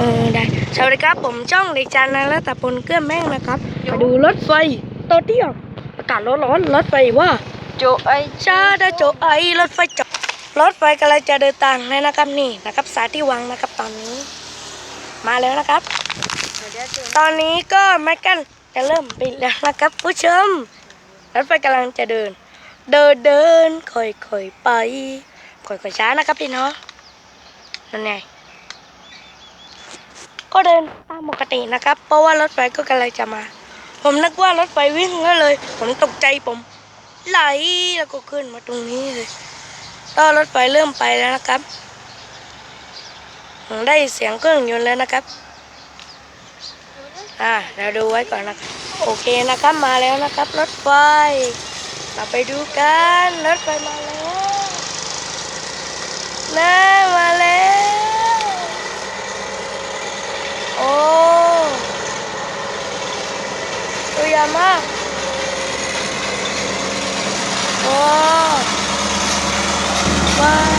เออได้สวัสดีครับผมช่องเด็กจันนะและตะพลเกื้อแม่งนะครับมาดูรถไฟตอนเที่ยงอากาศร้อนๆรถไฟว่าโจไอชาดาโจไอรถไฟจอดรถไฟกำลังจะเดินทางแล้วนะครับนี่นะครับ สายที่วังนะครับตอนนี้ มาแล้วนะครับ ตอนนี้ก็แม็กกันจะเริ่มปิดแล้วนะครับผู้ชมรถไฟกำลังจะเดิน เดินเดินค่อยๆไปค่อยๆช้านะครับพี่น้องนั่นไง ก็เดินตามปกตินะครับ เพราะว่ารถไฟก็กำลังจะมา ผมนึกว่ารถไฟวิ่งก็เลย ผมตกใจผมไหลแล้วก็ขึ้นมาตรงนี้เลยตอนรถไฟเริ่มไปแล้วนะครับผมได้เสียงเครื่องยนต์แล้วนะครับ อ่าเราดูไว้ก่อนนะครับ โอเคนะครับมาแล้วนะครับ รถไฟ เราไปดูกัน รถไฟมาแล้วน่ามาแล้วโอ้ ตัวยาวมากโอ้ว้าว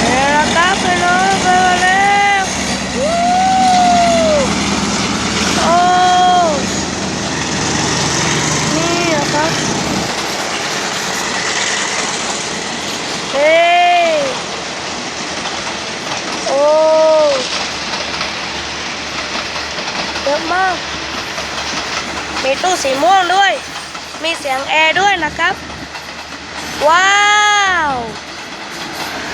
เดี๋ยวนะครับไปน้องไปมาแล้ววู้โอ้นี่นะครับเฮ้โอ้ เยอะมาก มีตู้สีม่วงด้วย มีเสียงแอร์ด้วยนะครับ ว้าว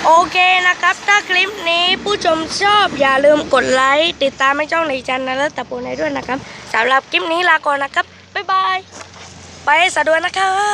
โอเคนะครับ ถ้าคลิปนี้ผู้ชมชอบอย่าลืมกดไลค์ ติดตามให้ช่องในจันนะและตะปูในด้วยนะครับสำหรับคลิปนี้ลาก่อนนะครับ บ๊ายบาย ไปสะดวกนะครับ